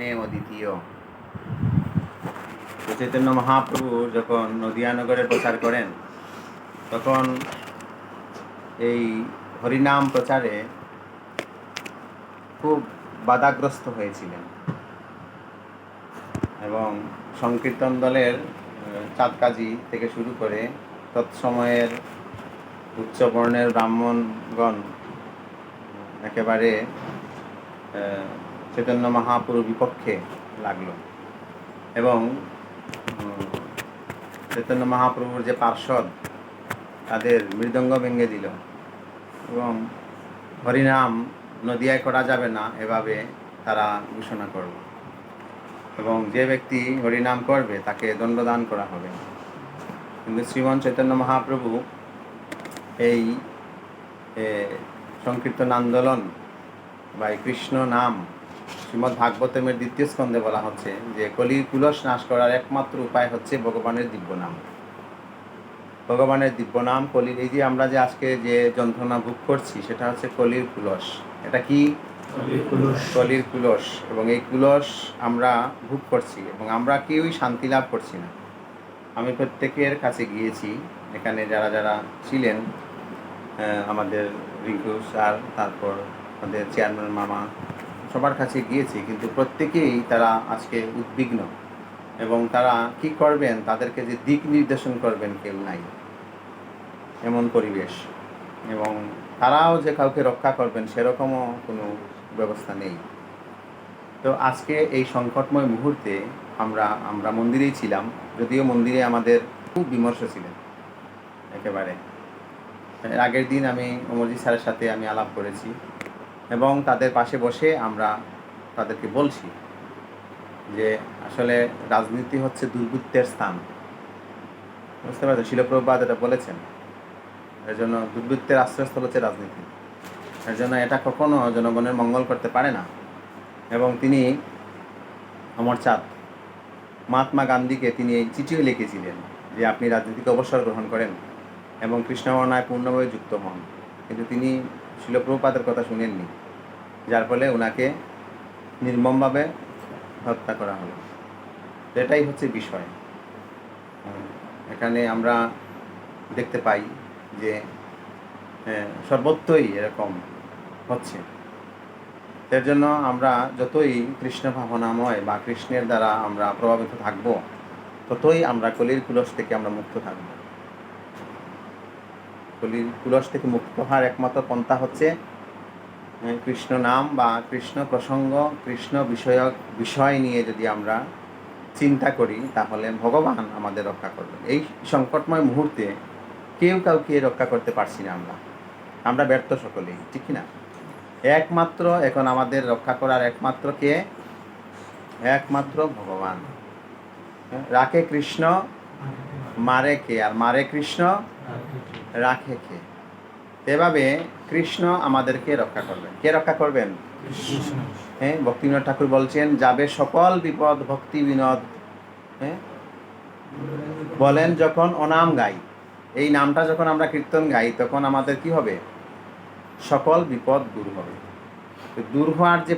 নে অদ্বিতীয়। চৈতন্য মহাপ্রভু যখন নদিয়ানগরে প্রচার করেন, তখন এই হরিনাম প্রচারে খুব বাধাগ্রস্ত হয়েছিলেন। এবং সংকীর্তন দলের চাঁদকাজি থেকে শুরু করে তৎসময়ের উচ্চবর্ণের ব্রাহ্মণগণ একেবারে চৈতন্য মহাপুরু বিপক্ষে লাগল। এবং চৈতন্য মহাপ্রভুর যে পার্ষদ তাদের মৃদঙ্গ ভেঙে দিল। এবং হরিনাম নদিয়ায় করা যাবে না, এভাবে তারা ঘোষণা করল। এবং যে ব্যক্তি হরিনাম করবে, তাকে দণ্ডদান করা হবে। কিন্তু শ্রীমন চৈতন্য মহাপ্রভু এই সংকীর্তন আন্দোলন বা কৃষ্ণ নাম শ্রীমদ্ ভাগবতমের দ্বিতীয় স্কন্ধে বলা হচ্ছে যে কলির কুলস নাশ করার একমাত্র উপায় হচ্ছে ভগবানের দিব্য নাম ভগবানের দিব্য নাম কলির এই যে আমরা যে আজকে যে যন্ত্রণা ভোগ করছি সেটা হচ্ছে কলির কুলস এটা কি? কলির কুলস এবং এই কুলস আমরা ভোগ করছি এবং আমরা কেউই শান্তি লাভ করছি না। আমি প্রত্যেকের কাছে গিয়েছি এখানে যারা যারা ছিলেন আমাদের রিঙ্কু স্যার তারপর আমাদের চেয়ারম্যান মামা সবার কাছে গিয়েছি, কিন্তু প্রত্যেকেই তারা আজকে উদ্বিগ্ন। এবং তারা কি করবেন? তাদেরকে যে দিক নির্দেশন করবেন কেউ নাই। এমন পরিবেশ। এবং তারাও যে কাউকে রক্ষা করবেন, সেরকমও কোনো ব্যবস্থা নেই। তো আজকে এই সংকটময় মুহূর্তে আমরা আমরা মন্দিরেই ছিলাম। যদিও মন্দিরে আমাদের খুব বিমর্ষ ছিলেন। একেবারে। এর আগের দিন আমি অমরজিৎ স্যারের সাথে আমি আলাপ করেছি। এবং তাদের পাশে বসে আমরা তাদেরকে বলছি যে আসলে রাজনীতি হচ্ছে দুর্বৃত্তের স্থান। বুঝতে পারছেন? শিলপ্রবাদ এটা বলেছেন। এর জন্য দুর্বৃত্তের আশ্রয়স্থল হচ্ছে রাজনীতি। এর জন্য এটা কখনো জনগণের মঙ্গল করতে পারে না। এবং তিনি অমর চাঁদ। মহাত্মা গান্ধীকে তিনি এই চিঠিও লিখেছিলেন যে আপনি রাজনীতিকে অবসর গ্রহণ করেন এবং কৃষ্ণবর্ণায় পূর্ণভাবে যুক্ত হন। কিন্তু তিনি শিলপ্রপাতের কথা শুনেননি। যার ফলে ওনাকে নির্মমভাবে হত্যা করা হলো। এটাই হচ্ছে বিষয়। এখানে আমরা দেখতে পাই যে সর্বত্রই এরকম হচ্ছে। এর জন্য আমরা যতই কৃষ্ণ ভাবনাময় বা কৃষ্ণের দ্বারা আমরা প্রভাবিত থাকব, ততই আমরা কলির কুলস থেকে আমরা মুক্ত থাকব। কলির কুলস থেকে মুক্ত হওয়ার একমাত্র পন্থা হচ্ছে কৃষ্ণ নাম বা কৃষ্ণ প্রসঙ্গ, কৃষ্ণ বিষয়ক বিষয় নিয়ে যদি আমরা চিন্তা করি, তাহলে ভগবান আমাদের রক্ষা করবেন এই সংকটময় মুহূর্তে কেউ কাউকে রক্ষা করতে পারছি না আমরা। আমরা ব্যর্থ সকলেই, ঠিক না একমাত্র, এখন আমাদের রক্ষা করার একমাত্র কে? একমাত্র ভগবান। রাখে কৃষ্ণ, মারে কে? আর মারে কৃষ্ণ রাখে কে? এভাবে কৃষ্ণ আমাদেরকে রক্ষা করবেন। কে রক্ষা করবেন? হ্যাঁ ভক্তিবিনোদ ঠাকুর বলছেন যাবে সকল বিপদ ভক্তি বিনোদ হ্যাঁ? বলেন যখন অনাম গাই। এই নামটা যখন আমরা কীর্তন গাই তখন আমাদের কি হবে? সকল বিপদ দূর হবে। দূর হওয়ার যে